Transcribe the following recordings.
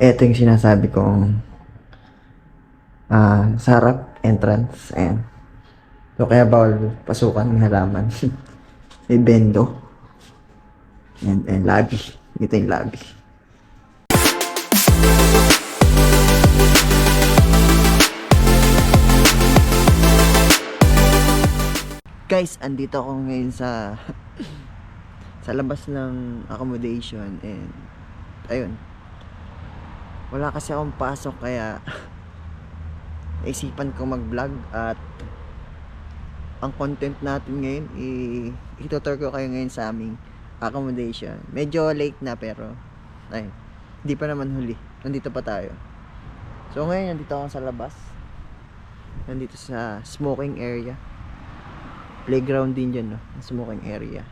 Ito yung sinasabi kong ah sarap entrance. Ayan. So, kaya bawal pasukan ng halaman. May bendo. And, and lobby. Ito yung lobby. Guys, andito ako ngayon sa sa labas ng accommodation and ayun. Wala kasi akong pasok kaya naisipan ko mag-vlog at ang content natin ngayon itutur ko kayo ngayon sa aming accommodation. Medyo late na pero ay hindi pa naman huli. Nandito pa tayo. So ngayon nandito ako sa labas. Nandito sa smoking area. Playground din dyan, no? Smoking area.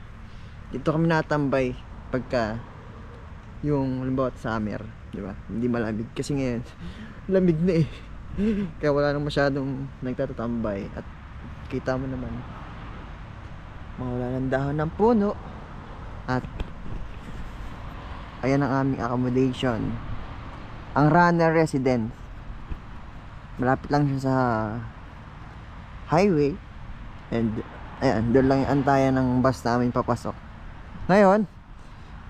Dito kami natambay pagka yung halimbawa summer, di ba? Hindi malamig. Kasi ngayon lamig na eh. Kaya wala nang masyadong nagtatatambay at kita mo naman mawala ng dahon ng puno. At ayan ang aming accommodation. Ang runner residence. Malapit lang siya sa highway. And ayan doon lang yung antayan ng bus namin papasok. Ngayon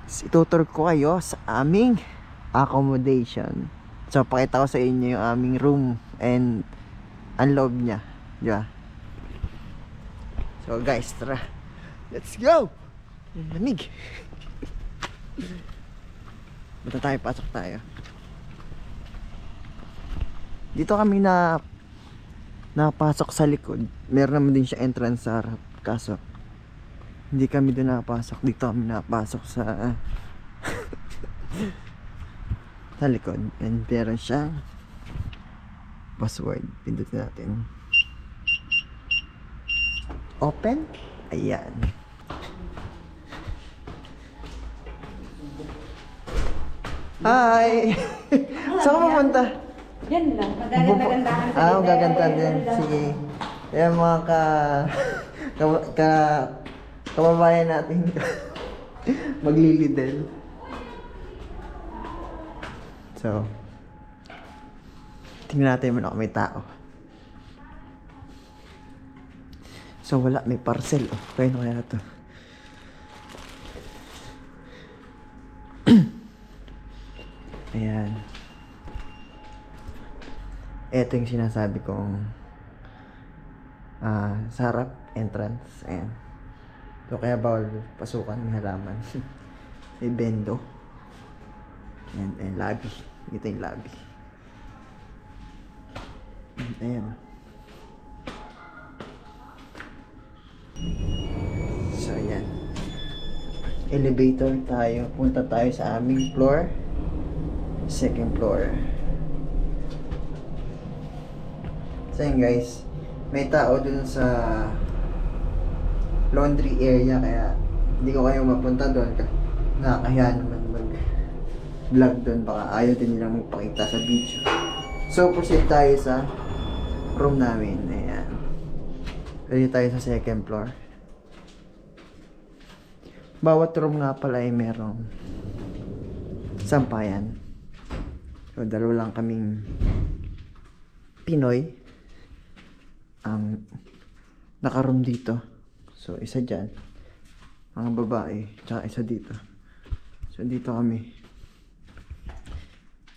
itutur ko kayo sa aming accommodation so pakita ko sa inyo yung aming room and ang loob niya di ba So guys, tara. Let's go! Lamig. Bata tayo, pasok tayo. Dito kami na napasok sa likod. Meron naman din siya entrance sa harap. Kaso, hindi kami doon napasok. Dito kami napasok sa sa likod. And meron siyang password. Pindutin natin. Open. Ayan. Hi! Saan ka pupunta? Yan lang, magaganda-gandahan Ah, magaganda din. Sige. Ayan mga ka... ka, ka kababayan natin. Maglilidel. So, tingnan natin mo na may tao. So, wala. May parcel. Oh, kaya na kaya to. Ayan. Ito yung sinasabi kong ah sarap entrance. Ayan. So, kaya bawal pasukan ng halaman. May bendo. And, and lobby. Ito yung lobby. Ayan. So, ayan. Elevator tayo. Punta tayo sa aming floor. Second floor. So, ayan guys. May tao dun sa laundry area kaya hindi ko kayo mapunta doon. Nakakahiya naman mag vlog doon. Baka ayaw din nilang magpakita sa video. So, proceed tayo sa room namin. Ayan. Ready tayo sa second floor. Bawat room nga pala ay merong sampayan. So, dalawa lang kaming Pinoy ang nakaroom dito. So, isa dyan. Mga babae. Tsaka isa dito. So, dito kami.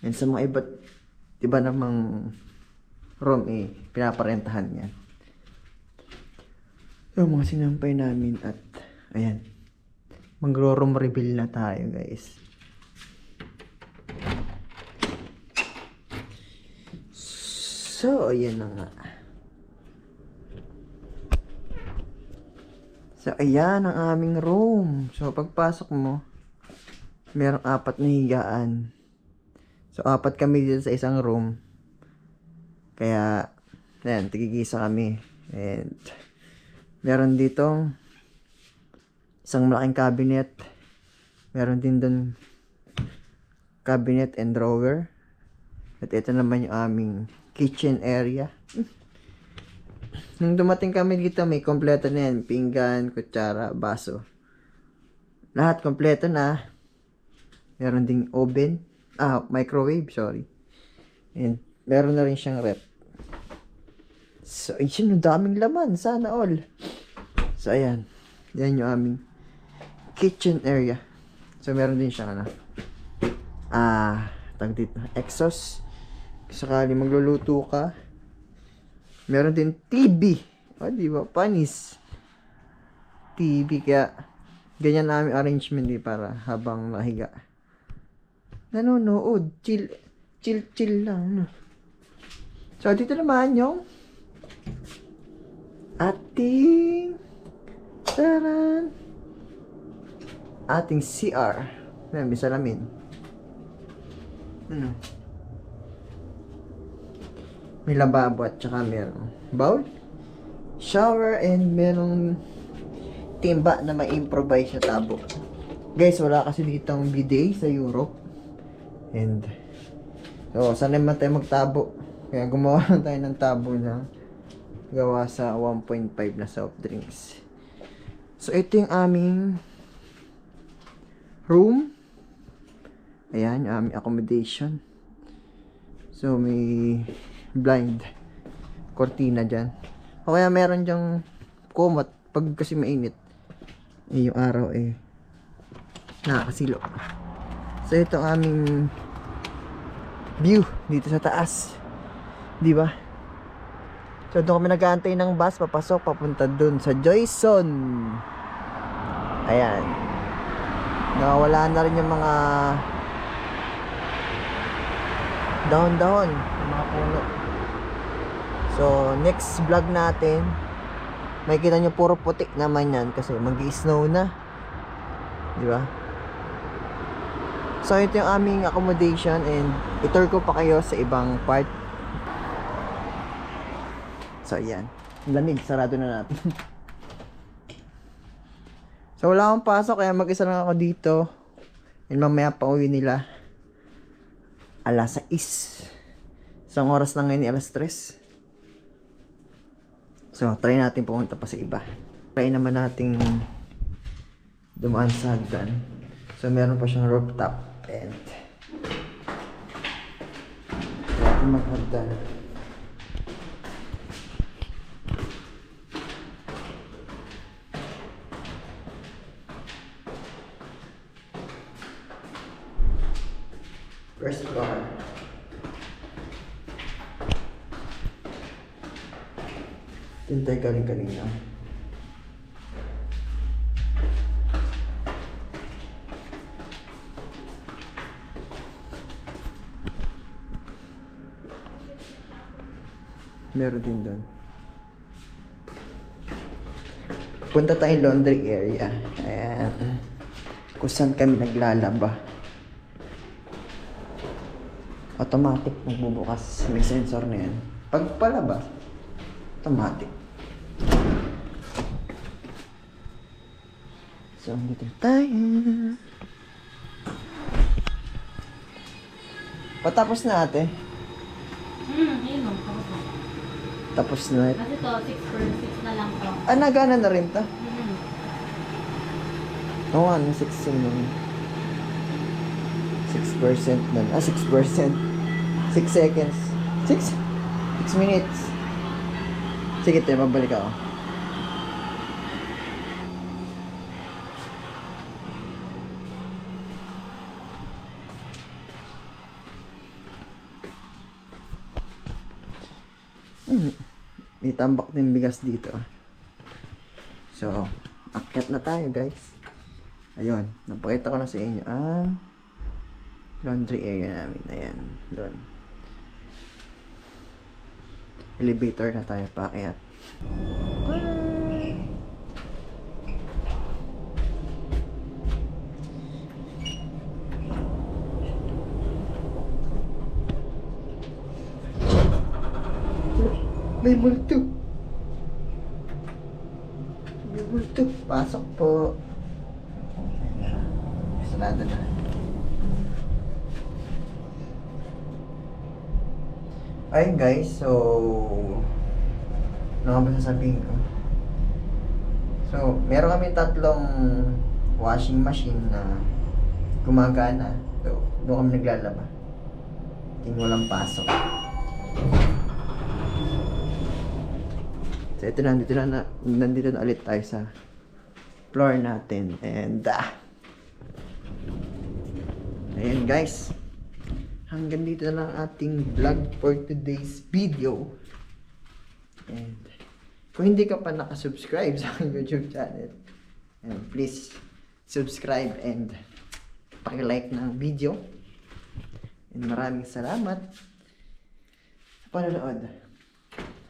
And sa mga iba't iba namang room eh, pinaparentahan niya. So, mga sinampay namin at ayan. Magro-room reveal na tayo, guys. So, ayan na nga. So, ayan ang aming room. So, pagpasok mo, merong apat na higaan. So, apat kami dito sa isang room. Kaya, ayan, tigigisa kami. And, meron ditong isang malaking cabinet. Meron din doon cabinet and drawer. At ito naman yung aming kitchen area. Nung dumating kami dito, may kompleto na yan. Pinggan, kutsara, baso. Lahat kompleto na. Meron ding oven. ah, microwave, sorry. And meron na rin siyang rep. So, ang daming laman. Sana all. So, ayan. Yan yung aming kitchen area. So, meron din siyang ano. Ah, tag dito. Exhaust. Sakali magluluto ka. Meron din TV. O, di ba? Panis. TV. Kaya, ganyan namin arrangement eh, para habang nahiga. Nanonood. Chill. Chill, chill lang. So, dito naman yung ating taran ating CR. Ayan, may salamin. Ano? May lababo at saka merong bowl, shower, and merong timba na ma-improvise sa tabo. Guys, wala kasi ditong bidet sa Europe. And, so, sanay man tayo magtabo. Kaya gumawa lang tayo ng tabo na gawa sa 1.5 na soft drinks. So, ito yung aming room. Ayan, yung aming accommodation. So, may blind cortina dyan. O kaya meron dyang kumot pag kasi mainit. Eh, yung araw eh nakakasilo. So, ito ang aming view dito sa taas. Di ba? So, doon kami nag-aantay ng bus, papasok, papunta doon sa Joyson. Ayan. Nawala na rin yung mga dahon-dahon, mga puno. So, next vlog natin, may kita nyo puro putik naman yan kasi mag-snow na. Di ba? So, ito yung aming accommodation and itour ko pa kayo sa ibang part. So. Ang Lamig, sarado na natin. so, wala akong pasok kaya mag-isa lang ako dito. And mamaya pa uwi nila. Alas 6. Isang oras lang ngayon, alas 3. So, try natin pumunta pa sa iba. Try naman nating dumaan sa hagdan. So, meron pa siyang rooftop. And, try natin maghagdan. First floor. Tintay ka rin kanina. Meron din doon. Punta tayong laundry area. Ayan. Kung saan kami naglalaba. Automatic magbubukas. May sensor na yan. Pag palabas, automatic. So, dito tayo. Patapos na ate. Hmm, yun o. Tapos na. Tapos na. Kasi to, 6 per 6 na lang to. Ah, nagana na rin ta. Hmm. Oo, ano, 16 nun. 6% nun. Ah, 6%. 6 seconds. 6? 6 minutes. Sige, te, babalik ako. Hmm. May tambak din bigas dito. So, akyat na tayo guys. Ayun, napakita ko na sa inyo ang laundry area namin. Ayan, doon. Elevator na tayo paakyat. May multo. May multo. Pasok po. Sarado na. Ayun guys, so... Ano ba sasabihin ko? So, meron kami tatlong washing machine na gumagana. So, Doon kami naglalaba. Yung walang pasok. So ito na, dito na, na nandito na ulit tayo sa floor natin. And ah, Ayan guys. Hanggang dito na lang ating vlog for today's video. And kung hindi ka pa nakasubscribe sa aking YouTube channel, and please subscribe and paki-like ng video. And maraming salamat sa panonood.